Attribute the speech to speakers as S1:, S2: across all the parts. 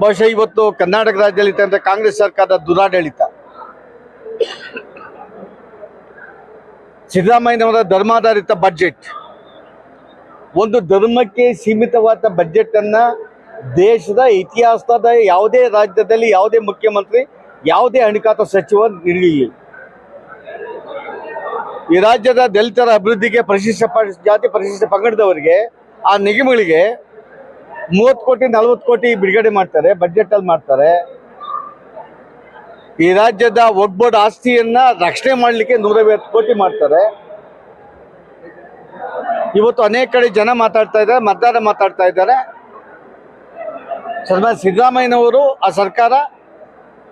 S1: ಬಹುಶಃ ಇವತ್ತು ಕರ್ನಾಟಕ ರಾಜ್ಯದಲ್ಲಿ ಇದ್ದಂಥ ಕಾಂಗ್ರೆಸ್ ಸರ್ಕಾರದ ದುರಾಡಳಿತ. ಸಿದ್ದರಾಮಯ್ಯನವರ ಧರ್ಮಾಧಾರಿತ ಬಜೆಟ್ ಒಂದು ಧರ್ಮಕ್ಕೆ ಸೀಮಿತವಾದ ಬಜೆಟ್ ಅನ್ನ ದೇಶದ ಇತಿಹಾಸದ ಯಾವುದೇ ರಾಜ್ಯದಲ್ಲಿ ಯಾವುದೇ ಮುಖ್ಯಮಂತ್ರಿ, ಯಾವುದೇ ಹಣಕಾಸು ಸಚಿವ ನೀಡಲಿಲ್ಲ ಈ ರಾಜ್ಯದ ದಲಿತರ ಅಭಿವೃದ್ಧಿಗೆ ಪರಿಶಿಷ್ಟ ಜಾತಿ ಪರಿಶಿಷ್ಟ ಪಂಗಡದವರಿಗೆ, ಆ ನಿಗಮಗಳಿಗೆ ಮೂವತ್ತು ಕೋಟಿ ನಲವತ್ತು ಕೋಟಿ ಬಿಡುಗಡೆ ಮಾಡ್ತಾರೆ ಬಜೆಟ್ ಅಲ್ಲಿ ಮಾಡ್ತಾರೆ. ಈ ರಾಜ್ಯದ ಒಗ್ಬೋರ್ಡ್ ಆಸ್ತಿಯನ್ನ ರಕ್ಷಣೆ ಮಾಡಲಿಕ್ಕೆ ನೂರೈವತ್ತು ಕೋಟಿ ಮಾಡ್ತಾರೆ. ಇವತ್ತು ಅನೇಕ ಕಡೆ ಜನ ಮಾತಾಡ್ತಾ ಇದ್ದಾರೆ, ಮತದಾರ ಮಾತಾಡ್ತಾ ಇದ್ದಾರೆ. ಸರ್ಮ ಸಿದ್ದರಾಮಯ್ಯನವರು, ಆ ಸರ್ಕಾರ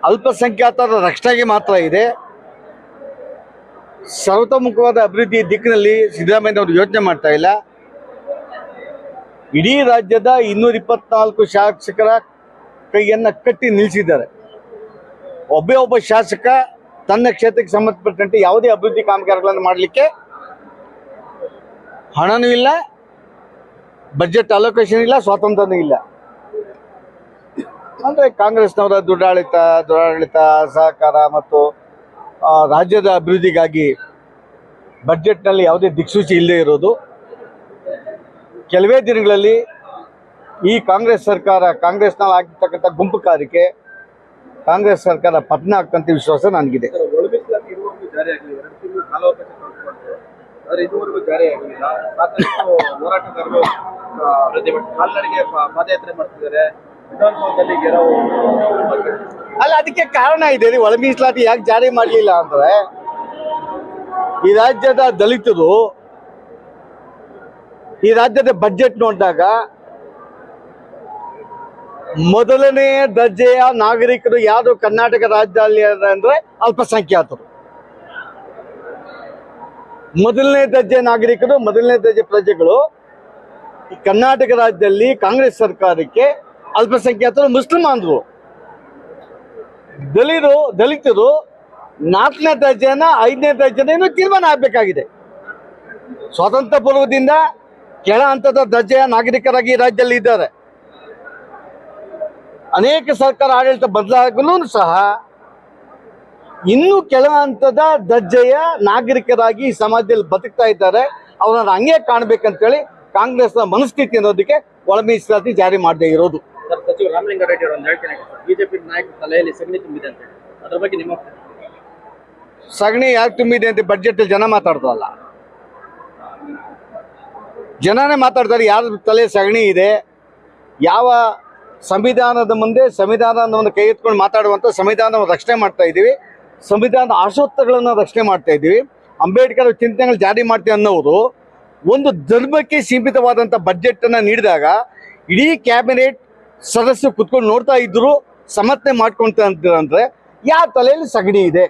S1: ಅಲ್ಪಸಂಖ್ಯಾತರ ರಕ್ಷಣೆಗೆ ಮಾತ್ರ ಇದೆ. ಸರ್ವತೋಮುಖವಾದ ಅಭಿವೃದ್ಧಿ ದಿಕ್ಕಿನಲ್ಲಿ ಸಿದ್ದರಾಮಯ್ಯನವರು ಯೋಚನೆ ಮಾಡ್ತಾ ಇಲ್ಲ. ಇಡೀ ರಾಜ್ಯದ ಇನ್ನೂರ ಇಪ್ಪತ್ನಾಲ್ಕು ಶಾಸಕರ ಕೈಯನ್ನ ಕಟ್ಟಿ ನಿಲ್ಲಿಸಿದ್ದಾರೆ ಒಬ್ಬೇ ಒಬ್ಬ ಶಾಸಕ ತನ್ನ ಕ್ಷೇತ್ರಕ್ಕೆ ಸಂಬಂಧಪಟ್ಟಂತೆ ಯಾವುದೇ ಅಭಿವೃದ್ಧಿ ಕಾಮಗಾರಿಗಳನ್ನು ಮಾಡಲಿಕ್ಕೆ ಹಣನೂ ಇಲ್ಲ ಬಜೆಟ್ ಅಲೋಕೇಶನ್ ಇಲ್ಲ, ಸ್ವಾತಂತ್ರ್ಯನೂ ಇಲ್ಲ. ಅಂದರೆ ಕಾಂಗ್ರೆಸ್ನವರ ದುಡಾಳಿತ ದುರಾಡಳಿತ, ಸಹಕಾರ ಮತ್ತು ರಾಜ್ಯದ ಅಭಿವೃದ್ಧಿಗಾಗಿ ಬಜೆಟ್ನಲ್ಲಿ ಯಾವುದೇ ದಿಕ್ಸೂಚಿ ಇಲ್ಲದೆ ಇರೋದು. ಕೆಲವೇ ದಿನಗಳಲ್ಲಿ ಈ ಕಾಂಗ್ರೆಸ್ ಸರ್ಕಾರ ಕಾಂಗ್ರೆಸ್ನಲ್ಲಿ ಆಗಿರ್ತಕ್ಕಂಥ ಗುಂಪು ಕಾರಿಕೆ ಕಾಂಗ್ರೆಸ್ ಸರ್ಕಾರ ಪತನ ಆಗ್ತಂತ ವಿಶ್ವಾಸ ನನಗಿದೆ. ಅಲ್ಲ ಅದಕ್ಕೆ ಕಾರಣ ಇದೆ ರೀ. ಒಳ ಮೀಸಲಾತಿ ಯಾಕೆ ಜಾರಿ ಮಾಡಲಿಲ್ಲ ಅಂದ್ರೆ ಈ ರಾಜ್ಯದ ದಲಿತರು ಈ ರಾಜ್ಯದ ಬಜೆಟ್ ನೋಡಿದಾಗ ಮೊದಲನೇ ದರ್ಜೆಯ ನಾಗರಿಕರು ಯಾರು ಕರ್ನಾಟಕ ರಾಜ್ಯದಲ್ಲಿ ಅಂದ್ರೆ ಅಲ್ಪಸಂಖ್ಯಾತರು. ಮೊದಲನೇ ದರ್ಜೆ ನಾಗರಿಕರು, ಮೊದಲನೇ ದರ್ಜೆ ಪ್ರಜೆಗಳು ಕರ್ನಾಟಕ ರಾಜ್ಯದಲ್ಲಿ ಕಾಂಗ್ರೆಸ್ ಸರ್ಕಾರಕ್ಕೆ ಅಲ್ಪಸಂಖ್ಯಾತರು ಮುಸ್ಲಿಮಾನರು ದಲಿತರು ದಲಿತರು ನಾಲ್ಕನೇ ದರ್ಜೆನ ಐದನೇ ದರ್ಜೆನ ಇನ್ನು ತೀರ್ಮಾನ ಆಗಬೇಕಾಗಿದೆ. ಸ್ವಾತಂತ್ರ್ಯ ಪೂರ್ವದಿಂದ ಕೆಳ ಹಂತದ ದರ್ಜೆಯ ನಾಗರಿಕರಾಗಿ ರಾಜ್ಯದಲ್ಲಿ ಇದ್ದಾರೆ. ಅನೇಕ ಸರ್ಕಾರ ಆಡಳಿತ ಬದಲಾಗಲೂ ಸಹ ಇನ್ನೂ ಕೆಳ ಹಂತದ ದರ್ಜೆಯ ನಾಗರಿಕರಾಗಿ ಈ ಸಮಾಜದಲ್ಲಿ ಬದುಕ್ತಾ ಇದ್ದಾರೆ. ಅವರನ್ನು ಹಂಗೆ ಕಾಣ್ಬೇಕಂತೇಳಿ ಕಾಂಗ್ರೆಸ್ನ ಮನಸ್ಥಿತಿ ಅನ್ನೋದಕ್ಕೆ ಒಳ ಮೀಸಲಾತಿ ಜಾರಿ ಮಾಡದೆ ಇರೋದು.
S2: ಸರ್ ಸಚಿವ ರಾಮಲಿಂಗಾರೆಡ್ಡಿ ಅವರು ಒಂದು ಹೇಳ್ತೇನೆ. ಬಿಜೆಪಿ ನಾಯಕರ ತಲೆಯಲ್ಲಿ ಸಗಣಿ ತುಂಬಿದೆ ಅಂತ ಹೇಳಿ. ಅದ್ರ ಬಗ್ಗೆ ನಿಮ್ಮ
S1: ಸಗಣಿ ಯಾಕೆ ತುಂಬಿದೆ ಅಂತ ಬಜೆಟ್ ಜನ ಮಾತಾಡ್ತಲ್ಲ ಜನನೇ ಮಾತಾಡ್ತಾರೆ, ಯಾರ ತಲೆ ಸಗಣಿ ಇದೆ, ಯಾವ ಸಂವಿಧಾನದ ಮುಂದೆ ಸಂವಿಧಾನದ ಒಂದು ಕೈ ಎತ್ಕೊಂಡು ಮಾತಾಡುವಂಥ ಸಂವಿಧಾನವನ್ನು ರಕ್ಷಣೆ ಮಾಡ್ತಾ ಇದ್ದೀವಿ, ಸಂವಿಧಾನದ ಆಶೋತ್ತಗಳನ್ನು ರಕ್ಷಣೆ ಮಾಡ್ತಾ ಇದ್ದೀವಿ, ಅಂಬೇಡ್ಕರ್ ಚಿಂತನೆಗಳು ಜಾರಿ ಮಾಡ್ತೀವಿ ಅನ್ನೋರು ಒಂದು ಧರ್ಮಕ್ಕೆ ಸೀಮಿತವಾದಂಥ ಬಜೆಟನ್ನು ನೀಡಿದಾಗ ಇಡೀ ಕ್ಯಾಬಿನೆಟ್ ಸದಸ್ಯರು ಕುತ್ಕೊಂಡು ನೋಡ್ತಾ ಇದ್ರು, ಸಮರ್ಥನೆ ಮಾಡ್ಕೊಂತ ಅಂದರೆ ಯಾವ ತಲೆಯಲ್ಲಿ ಸಗಣಿ ಇದೆ?